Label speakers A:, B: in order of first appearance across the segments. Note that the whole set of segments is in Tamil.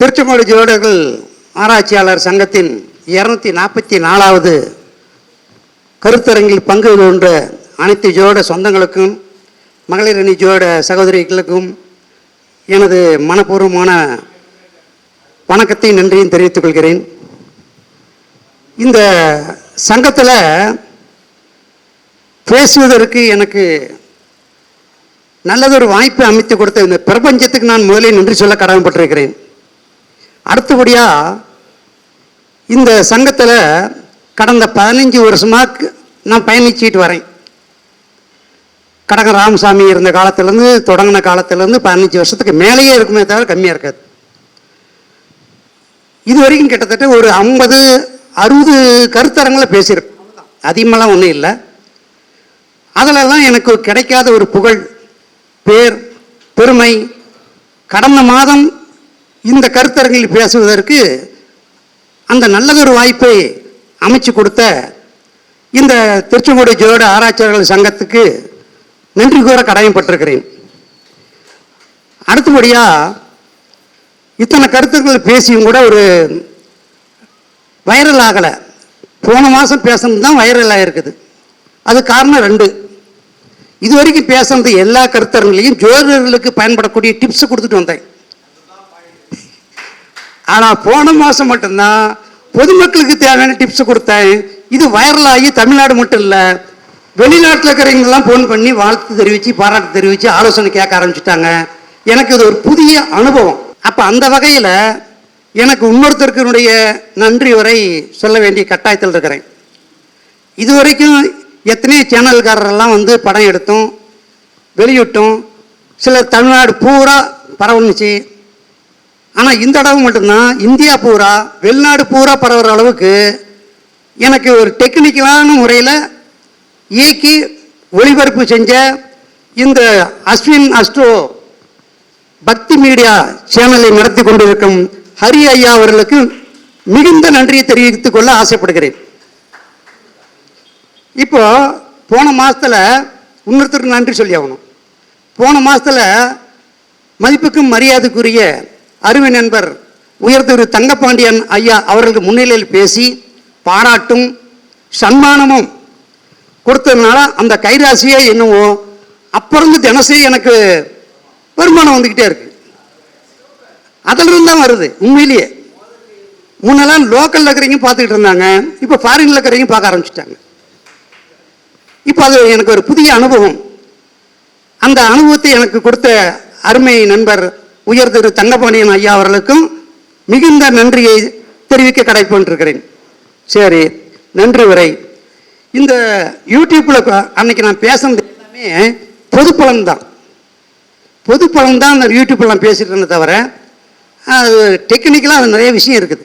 A: திருச்செங்கோடு ஜோடர்கள் ஆராய்ச்சியாளர் சங்கத்தின் இருநூத்தி நாற்பத்தி நாலாவது கருத்தரங்கில் பங்கு கொண்ட அனைத்து ஜோட சொந்தங்களுக்கும் மகளிர் அணி ஜோட சகோதரிகளுக்கும் எனது மனப்பூர்வமான வணக்கத்தை நன்றியும் தெரிவித்துக் கொள்கிறேன். இந்த சங்கத்தில் பேசுவதற்கு எனக்கு நல்லதொரு வாய்ப்பு அமைத்து கொடுத்த இந்த பிரபஞ்சத்துக்கு நான் முதலில் நன்றி சொல்ல கடமைப்பட்டிருக்கிறேன். அடுத்தபடியாக இந்த சங்கத்தில் கடந்த பதினஞ்சு வருஷமாக நான் பயணிச்சிட்டு வரேன். கடக ராமசாமி இருந்த காலத்திலேருந்து தொடங்கின காலத்திலேருந்து பதினஞ்சு வருஷத்துக்கு மேலேயே இருக்குமே தவிர கம்மியாக இருக்காது. இது வரைக்கும் கிட்டத்தட்ட ஒரு ஐம்பது அறுபது கருத்தரங்களை பேசியிருக்கேன் அதிகமெல்லாம் ஒன்றும் இல்லை. அதிலெல்லாம் எனக்கு கிடைக்காத ஒரு புகழ் பேர் பெருமை கடந்த மாதம் இந்த கருத்தரங்கில் பேசுவதற்கு அந்த நல்லதொரு வாய்ப்பை அமைச்சு கொடுத்த இந்த திருச்செங்கோடு ஜோட ஆராய்ச்சியாளர்கள் சங்கத்துக்கு நன்றி கூற கடமைப்பட்டிருக்கிறேன் அடுத்தபடியாக இத்தனை கருத்துக்கள் பேசியும் கூட ஒரு வைரல் ஆகலை. போன மாதம் பேசுனது தான் வைரல் ஆகிருக்குது அது காரணம் ரெண்டு. இது வரைக்கும் பேசுனது எல்லா கருத்தரங்களையும் ஜோதிடர்களுக்கு பயன்படக்கூடிய டிப்ஸ் கொடுத்துட்டு வந்தேன். ஆனால் போன மாதம் மட்டும்தான் பொதுமக்களுக்கு தேவையான டிப்ஸ் கொடுத்தேன். இது வைரல் ஆகி தமிழ்நாடு மட்டும் இல்லை வெளிநாட்டில் இருக்கிறவங்கெல்லாம் ஃபோன் பண்ணி வாழ்த்து தெரிவித்து பாராட்டு தெரிவித்து ஆலோசனை கேட்க ஆரம்பிச்சிட்டாங்க. எனக்கு இது ஒரு புதிய அனுபவம். அப்போ அந்த வகையில் எனக்கு இன்னொருத்தருக்கினுடைய நன்றி வரை சொல்ல வேண்டிய கட்டாயத்தில் இருக்கிறேன். இது வரைக்கும் எத்தனையோ சேனல்காரரெல்லாம் வந்து படம் எடுத்தோம் வெளியிட்டோம் சிலர் தமிழ்நாடு பூரா பரவுனுச்சு. ஆனால் இந்த தடவை மட்டும்தான் இந்தியா பூரா வெளிநாடு பூரா பரவுற அளவுக்கு எனக்கு ஒரு டெக்னிக்கலான முறையில் இயக்கி ஒளிபரப்பு செஞ்ச இந்த அஸ்வின் அஸ்ட்ரோ பக்தி மீடியா சேனலை நடத்தி கொண்டிருக்கும் ஹரி ஐயா அவர்களுக்கு மிகுந்த நன்றியை தெரிவித்துக் கொள்ள ஆசைப்படுகிறேன். இப்போ போன மாதத்தில் இன்னொருத்தருக்கு நன்றி சொல்லி ஆகணும். போன மாதத்தில் மதிப்புக்கும் மரியாதைக்குரிய அருமை நண்பர் உயர்திரு தங்கப்பாண்டியன் ஐயா அவர்களுக்கு முன்னிலையில் பேசி பாராட்டும் சன்மானமும் கொடுத்ததுனால அந்த கைராசியே என்னவோ அப்பிறந்து தினசரி எனக்கு வருமானம் வந்துக்கிட்டே இருக்கு. அதிலிருந்து தான் வருது உண்மையிலேயே. முன்னெல்லாம் லோக்கலில் இருக்கிறவங்க பார்த்துக்கிட்டு இருந்தாங்க இப்போ ஃபாரினில் இருக்கிறவங்க பார்க்க ஆரம்பிச்சிட்டாங்க. இப்போ அது எனக்கு ஒரு புதிய அனுபவம். அந்த அனுபவத்தை எனக்கு கொடுத்த அருமை நண்பர் உயர் திரு தங்கபாண்டியன் ஐயா அவர்களுக்கும் மிகுந்த நன்றியை தெரிவிக்க கடைப்பட்டிருக்கிறேன் சரி நன்றி வரை இந்த யூடியூப்பில் அன்னைக்கு நான் பேசுனது எல்லாமே பொது பலன்தான். பொது பலன்தான் அந்த யூடியூப்பில் நான் பேசிட்டு தவிர அது டெக்னிக்கலாக அது நிறைய விஷயம் இருக்குது.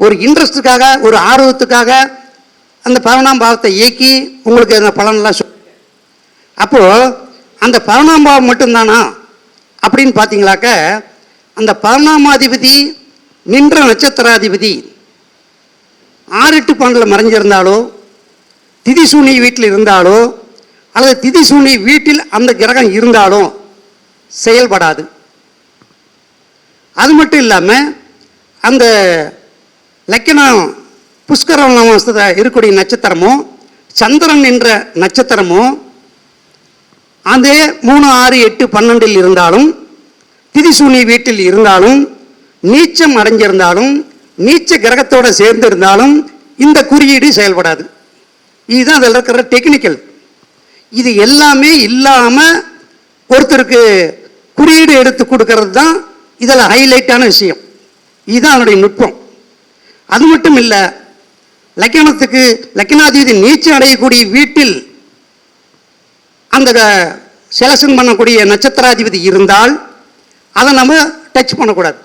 A: ஒரு இன்ட்ரெஸ்ட்டுக்காக ஒரு ஆர்வத்துக்காக அந்த பதினொன்றாம் பாவத்தை இயக்கி உங்களுக்கு அந்த பலனெல்லாம் சொல் அப்போது அந்த பதினொன்றாம் பாவம் மட்டும்தானா? அப்படின்னு பார்த்தீங்களாக்க அந்த பதினொன்றாமாதிபதி நின்ற நட்சத்திராதிபதி ஆறு எட்டு பன்னெண்டில் மறைஞ்சிருந்தாலோ திதி சூனி வீட்டில் இருந்தாலோ அல்லது திதி சூனி வீட்டில் அந்த கிரகம் இருந்தாலும் செயல்படாது. அது மட்டும் இல்லாமல் அந்த லக்கணம் புஷ்கர இருக்கக்கூடிய நட்சத்திரமோ சந்திரன் என்ற நட்சத்திரமோ அதே மூணு ஆறு எட்டு பன்னெண்டில் இருந்தாலும் திதிசூனி வீட்டில் இருந்தாலும் நீச்சம் அடைஞ்சிருந்தாலும் நீச்ச கிரகத்தோடு சேர்ந்து இருந்தாலும் இந்த குறியீடு செயல்படாது. இதுதான் அதில் இருக்கிற டெக்னிக்கல் இது எல்லாமே இல்லாமல் ஒருத்தருக்கு குறியீடு எடுத்து கொடுக்கறது தான் இதில் ஹைலைட்டான விஷயம். இதுதான் அதனுடைய நுட்பம். அது மட்டும் இல்லை லக்கணத்துக்கு லக்கணாதிபதி நீச்சம் அடையக்கூடிய வீட்டில் அந்த செலக்ஷன் பண்ணக்கூடிய நட்சத்திராதிபதி இருந்தால் அதை நம்ம டச் பண்ணக்கூடாது.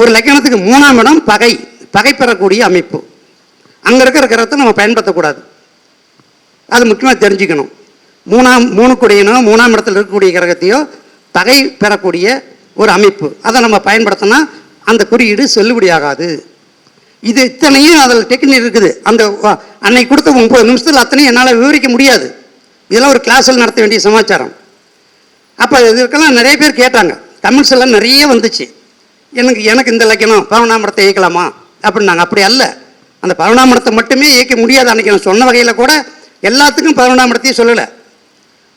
A: ஒரு லக்கணத்துக்கு மூணாம் இடம் பகை பகை பெறக்கூடிய அமைப்பு. அங்கே இருக்கிற கிரகத்தை நம்ம பயன்படுத்தக்கூடாது. அது முக்கியமாக தெரிஞ்சுக்கணும். மூணாம் மூணு கூடியனோ மூணாம் இடத்துல இருக்கக்கூடிய கிரகத்தையோ பகை பெறக்கூடிய ஒரு அமைப்பு. அதை நம்ம பயன்படுத்தினா அந்த குறியீடு செல்லுபடியாகாது இது இத்தனையும் அதில் டெக்னிக் இருக்குது. அந்த அன்னைக்கு கொடுத்த முப்பது நிமிஷத்தில் அத்தனையும் என்னால் விவரிக்க முடியாது. இதெல்லாம் ஒரு கிளாஸில் நடத்த வேண்டிய சமாச்சாரம். அப்போ இதற்கெல்லாம் நிறைய பேர் கேட்டாங்க. கமெண்ட்ஸ் எல்லாம் நிறைய வந்துச்சு. எனக்கு எனக்கு இந்த லக்கணம் பவனாமரத்தை இயக்கலாமா? அப்படின்னாங்க. அப்படி அல்ல. அந்த பவனாமரத்தை மட்டுமே இயக்க முடியாது அன்றைக்கி நான் சொன்ன வகையில் கூட எல்லாத்துக்கும் பவனாமரத்தையும் சொல்லலை.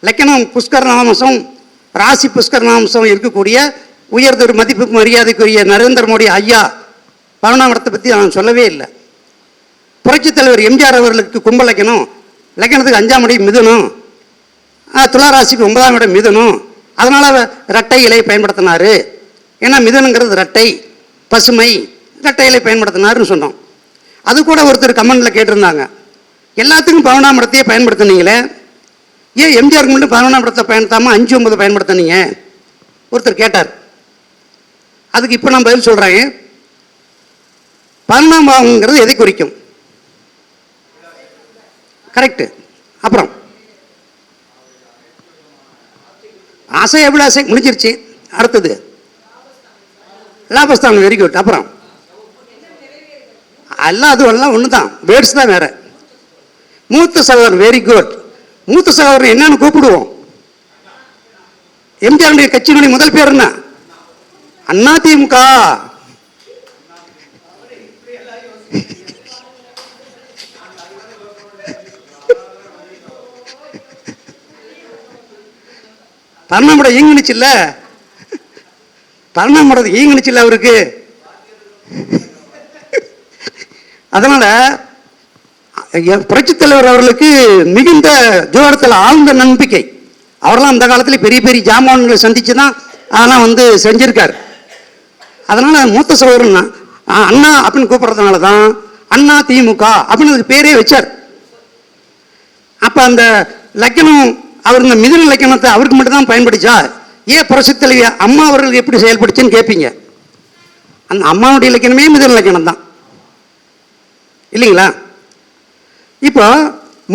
A: லக்கணம் புஷ்கரநாமசம் ராசி புஷ்கரநாமசம் இருக்கக்கூடிய உயர்தொரு மதிப்பு மரியாதைக்குரிய நரேந்திர மோடி ஐயா பவனாமரத்தை பற்றி நான் சொல்லவே இல்லை. புரட்சித் தலைவர் எம்ஜிஆர் அவர்களுக்கு கும்ப லக்கணம் லக்கணத்துக்கு அஞ்சாம் அடி மிதுனம். துளாராசிக்கு ஒன்பதாம் இடம் மிதனும். அதனால் ரெட்டை இலை பயன்படுத்தினாரு. ஏன்னா மிதனுங்கிறது ரெட்டை பசுமை ரெட்டை இலை பயன்படுத்தினாருன்னு சொன்னோம். அது கூட ஒருத்தர் கமெண்டில் கேட்டிருந்தாங்க. எல்லாத்துக்கும் பவனாமரத்தையே பயன்படுத்தினீங்களே. ஏன் எம்ஜிஆருக்கு மட்டும் பவனாமரத்தை பயன்படுத்தாமல் அஞ்சு ஒன்பது பயன்படுத்தினீங்க? ஒருத்தர் கேட்டார். அதுக்கு இப்போ நான் பதில் சொல்கிறேன் பாவங்கிறது எதை குறிக்கும்? கரெக்டு அப்புறம் ஆசை அபிலாசை முடிஞ்சிருச்சு. அடுத்தது லாபஸ்தானம் வெரி குட் அப்புறம் எல்லாம் அது எல்லாம் ஒன்று தான் வேர்ட்ஸ் தான் வேற. மூத்த சகோதரன் வெரி குட் மூத்த சகோதரன் என்னன்னு கூப்பிடுவோம். எம்ஜிஆருடைய கட்சியினுடைய முதல் பேர் என்ன? அண்ணா திமுக பரணாமடம் ஈங்குனுச்சுல்ல? பரணாமடம் ஈங்குனுச்சுல்ல அவருக்கு? அதனால எ- புரட்சித் தலைவர் அவர்களுக்கு மிகுந்த தூரத்தில் ஆழ்ந்த நம்பிக்கை. அவரெல்லாம் அந்த காலத்தில் பெரிய பெரிய ஜாமான்களை சந்திச்சு தான் அதெல்லாம் வந்து செஞ்சிருக்கார். அதனால் மூத்த சகோதரன் ஆ, அண்ணா அப்படின்னு கூப்பிட்றதுனால தான் அண்ணா திமுக அப்படின்னு அதுக்கு பேரே வச்சார். அப்போ அந்த லக்கணம் அவர் இந்த மிதுன இலக்கணத்தை அவருக்கு மட்டும்தான் பயன்படுச்சா? ஏன் புரட்சித் அம்மா அவர்கள் எப்படி செயல்படுச்சுன்னு கேட்பீங்க அந்த அம்மாவுடைய இலக்கணமே மிதுன இலக்கணம் தான் இல்லைங்களா? இப்போ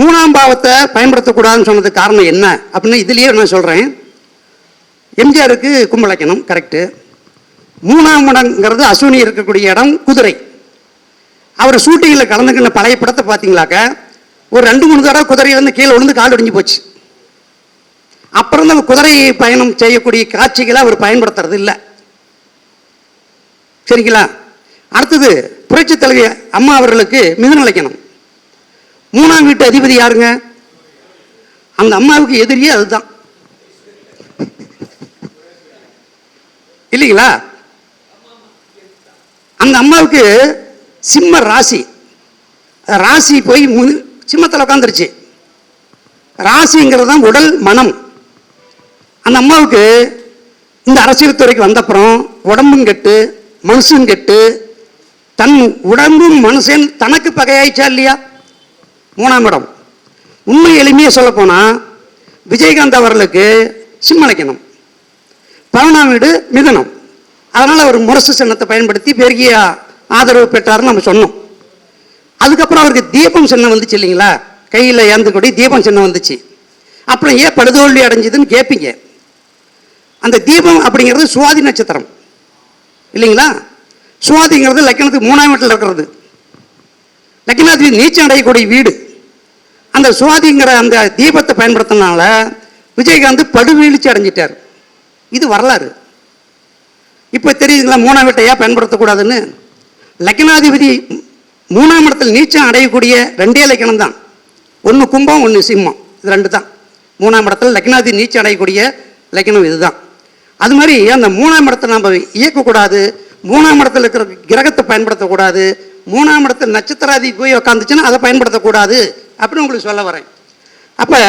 A: மூணாம் பாவத்தை பயன்படுத்தக்கூடாதுன்னு சொன்னதுக்கு காரணம் என்ன? அப்படின்னு இதுலேயே நான் சொல்கிறேன் எம்ஜிஆருக்கு கும்பலக்கணம் கரெக்டு மூணாம் இடங்கிறது அஸ்வினி இருக்கக்கூடிய இடம் குதிரை. அவர் ஷூட்டிங்கில் கலந்துக்கின பழைய படத்தை பார்த்தீங்களாக்க ஒரு ரெண்டு மூணு தடவை குதிரையிலேருந்து கீழே விழுந்து கால் ஒடிஞ்சு போச்சு. அப்புறம் தான் குதிரை பயணம் செய்யக்கூடிய காட்சிகளை அவர் பயன்படுத்துறது இல்லை. சரிங்களா? அடுத்தது புரட்சி தலைவி அம்மா அவர்களுக்கு மிதுன இலக்கணம் மூணாம் வீட்டு அதிபதி யாருங்க? அந்த அம்மாவுக்கு எதிரியே அதுதான். இல்லைங்களா? அந்த அம்மாவுக்கு சிம்ம ராசி. ராசி போய் மு- சிம்மத்தில் உட்காந்துருச்சு ராசிங்கிறது தான் உடல் மனம். அந்த அம்மாவுக்கு இந்த அரசியல் துறைக்கு வந்தப்புறம் உடம்பும் கெட்டு மனசும் கெட்டு தன் உடம்பும் மனுஷன் தனக்கு பகையாயிச்சா இல்லையா? மூணாம் இடம். உண்மை எளிமையாக சொல்லப்போனால் விஜயகாந்த் அவர்களுக்கு சிம்மலைக்கணம் பதினொன்றாம் வீடு மிதனம். அதனால் அவர் முரசு சின்னத்தை பயன்படுத்தி பெருகிய ஆதரவு பெற்றாருன்னு நம்ம சொன்னோம். அதுக்கப்புறம் அவருக்கு தீபம் சின்னம் வந்துச்சு இல்லைங்களா? கையில் ஏந்துக்கூடிய தீபம் சின்னம் வந்துச்சு. அப்புறம் ஏன் படுதோல்வி அடைஞ்சதுன்னு கேட்பீங்க அந்த தீபம் அப்படிங்கிறது சுவாதி நட்சத்திரம். இல்லைங்களா? சுவாதிங்கிறது லக்கணத்துக்கு மூணாம் வீட்டில் இருக்கிறது. லக்கினாதிபதி நீச்சம் அடையக்கூடிய வீடு. அந்த சுவாதிங்கிற அந்த தீபத்தை பயன்படுத்தினால விஜயகாந்த் படுவீழ்ச்சி அடைஞ்சிட்டார். இது வரலாறு. இப்போ தெரியுதுங்களா மூணாம் வீட்டையா பயன்படுத்தக்கூடாதுன்னு? லக்கணாதிபதி மூணாம் இடத்தில் நீச்சம் அடையக்கூடிய ரெண்டே லக்கணம் தான். ஒன்று கும்பம் ஒன்று சிம்மம். இது ரெண்டு தான். மூணாம் இடத்தில் லக்னாதி நீச்சம் அடையக்கூடிய லக்கணம் இதுதான். அது மாதிரி அந்த மூணாம் இடத்தை நம்ம இயக்கக்கூடாது. மூணாம் இடத்துல இருக்கிற கிரகத்தை பயன்படுத்தக்கூடாது. மூணாம் இடத்துல நட்சத்திராதி போய் உக்காந்துச்சுன்னா அதை பயன்படுத்தக்கூடாது அப்படின்னு உங்களுக்கு சொல்ல வரேன். அப்போ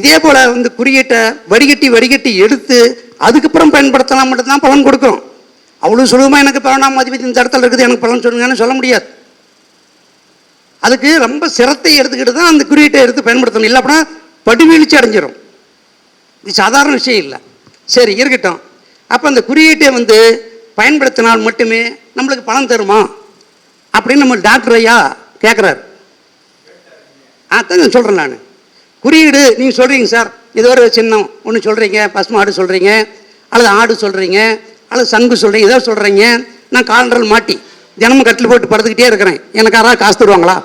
A: இதே போல் வந்து குறியீட்டை வடிகட்டி வடிகட்டி எடுத்து அதுக்கப்புறம் பயன்படுத்தலாம் மட்டும்தான் பலன் கொடுக்கும். அவ்வளோ சுலபமாக எனக்கு பலனாம் அதிபதி இந்த இடத்துல இருக்குது எனக்கு பலன் சொல்லுங்கன்னு சொல்ல முடியாது. அதுக்கு ரொம்ப சிரத்தை எடுத்துக்கிட்டு தான் அந்த குறியீட்டை எடுத்து பயன்படுத்தணும். இல்லை அப்படின்னா படுவீழ்ச்சி அடைஞ்சிடும் இது சாதாரண விஷயம் இல்லை. சரி இருக்கட்டும். அப்போ அந்த குறியீட்டை வந்து பயன்படுத்தினால் மட்டுமே நம்மளுக்கு பணம் தருமா? அப்படின்னு நம்ம டாக்டர் ஐயா கேட்குறாரு அதான் சொல்கிறேன் நான். குறியீடு நீங்கள் சொல்கிறீங்க சார். இது ஒரு சின்னம். ஒன்று சொல்கிறீங்க பசுமாடு சொல்கிறீங்க அல்லது ஆடு சொல்கிறீங்க அல்லது சங்கு சொல்கிறீங்க ஏதோ சொல்கிறீங்க நான் காலண்டரில் மாட்டி தினமும் கட்டில் போட்டு படுத்துக்கிட்டே இருக்கிறேன். எனக்கு காசு தருவாங்களா?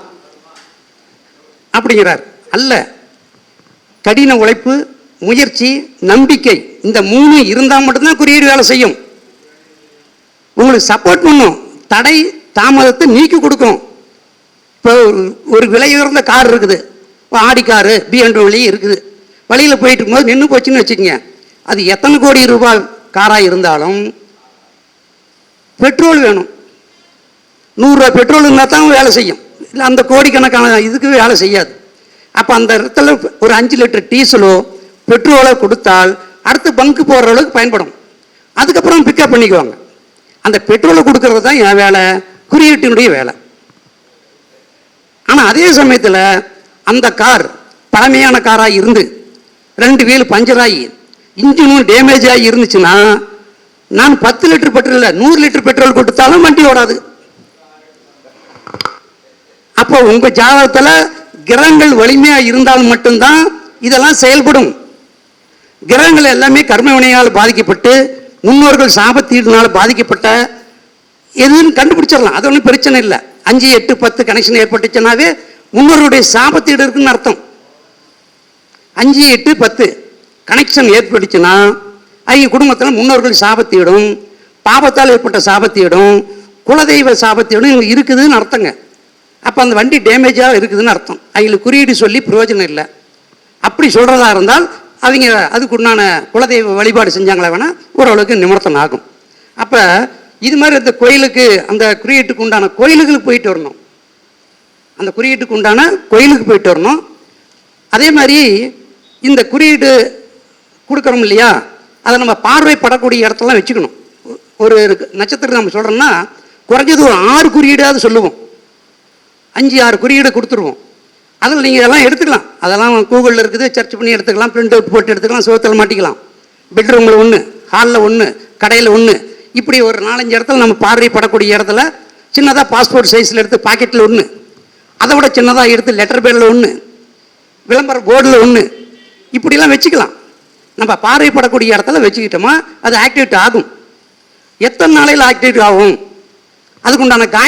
A: அப்படிங்கிறார். அல்ல. கடின உழைப்பு முயற்சி நம்பிக்கை இந்த மூணு இருந்தால் மட்டும்தான் குறியீடு வேலை செய்யும். உங்களுக்கு சப்போர்ட் பண்ணும். தடை தாமதத்தை நீக்கி கொடுக்கும். இப்போ ஒரு- ஒரு விலை உயர்ந்த கார் இருக்குது. இப்போ ஆடி காரு பிஎன்டபிள்யூ இருக்குது. வழியில் போயிட்டு இருக்கும்போது நின்று போச்சுன்னு வச்சுக்கோங்க. அது எத்தனை கோடி ரூபாய் காராக இருந்தாலும் பெட்ரோல் வேணும். நூறுரூவா பெட்ரோல் இருந்தால் தான் வேலை செய்யும். இல்லை அந்த கோடிக்கணக்கான இதுக்கு வேலை செய்யாது. அப்போ அந்த இடத்துல ஒரு அஞ்சு லிட்டர் டீசலோ பெட்ரோலை கொடுத்தால் அடுத்து பங்கு போகிற அளவுக்கு பயன்படும். அதுக்கப்புறம் பிக்கப் பண்ணிக்குவாங்க. அந்த பெட்ரோலை கொடுக்கறது தான் என் வேலை குறியீட்டினுடைய வேலை. ஆனால் அதே சமயத்தில் அந்த கார் பழமையான காராக இருந்து ரெண்டு வீல் பஞ்சராகி இன்ஜினும் டேமேஜ் ஆகி இருந்துச்சுன்னா நான் பத்து லிட்டர் பெட்ரோல் இல்லை நூறு லிட்டர் பெட்ரோல் கொடுத்தாலும் வண்டி ஓடாது. அப்போ உங்கள் ஜாதகத்தில் கிரகங்கள் வலிமையாக இருந்தால் மட்டும்தான் இதெல்லாம் செயல்படும். கிரகங்கள் எல்லாமே கர்மவினையால் பாதிக்கப்பட்டு முன்னோர்கள் சாபத்தீடுனால் பாதிக்கப்பட்ட எதுன்னு கண்டுபிடிச்சிடலாம். அது ஒன்றும் பிரச்சனை இல்லை. அஞ்சு எட்டு பத்து கனெக்ஷன் ஏற்பட்டுச்சுனாவே முன்னோர்களுடைய சாபத்தீடு இருக்குன்னு அர்த்தம். அஞ்சு எட்டு பத்து கனெக்ஷன் ஏற்பட்டுச்சுன்னா அவங்க குடும்பத்தில் முன்னோர்கள் சாபத்தீடும் பாபத்தால் ஏற்பட்ட சாபத்தீடும் குலதெய்வ சாபத்தீடும் இங்க இருக்குதுன்னு அர்த்தங்க. அப்போ அந்த வண்டி டேமேஜாக இருக்குதுன்னு அர்த்தம். அவங்களுக்கு குறியீடு சொல்லி பிரயோஜனம் இல்லை. அப்படி சொல்கிறதா இருந்தால் அவங்க அதுக்குண்டான குலதெய்வ வழிபாடு செஞ்சாங்களே வேணால் ஓரளவுக்கு நிமிர்த்தம் ஆகும் அப்போ இது மாதிரி இந்த கோயிலுக்கு அந்த குறியீட்டுக்கு உண்டான கோயிலுகளுக்கு போயிட்டு வரணும். அந்த குறியீட்டுக்கு உண்டான கோயிலுக்கு போயிட்டு வரணும். அதே மாதிரி இந்த குறியீடு கொடுக்குறோம் இல்லையா அதை நம்ம பார்வைப்படக்கூடிய இடத்தெல்லாம் வச்சுக்கணும். ஒரு நட்சத்திரம் நம்ம சொல்கிறோம்னா குறைஞ்சது ஒரு ஆறு குறியீடாவது சொல்லுவோம். அஞ்சு ஆறு குறியீடு கொடுத்துருவோம். அதில் நீங்கள் இதெல்லாம் எடுத்துக்கலாம். அதெல்லாம் கூகுளில் இருக்குது சர்ச் பண்ணி எடுத்துக்கலாம் பிரிண்ட் அவுட் போட்டு எடுத்துக்கலாம் சுகத்தில் மாட்டிக்கலாம். பெட்ரூமில் ஒன்று ஹாலில் ஒன்று கடையில் ஒன்று இப்படி ஒரு நாலஞ்சு இடத்துல நம்ம பார்வைப்படக்கூடிய இடத்துல சின்னதாக பாஸ்போர்ட் சைஸில் எடுத்து பாக்கெட்டில் ஒன்று அதை விட சின்னதாக எடுத்து லெட்டர் பேரில் ஒன்று விளம்பர போர்டில் ஒன்று இப்படிலாம் வச்சுக்கலாம். நம்ம பார்வைப்படக்கூடிய இடத்துல வச்சுக்கிட்டோமா அது ஆக்டிவேட் ஆகும். எத்தனை நாளையில் ஆக்டிவேட் ஆகும்? அதுக்குண்டான காய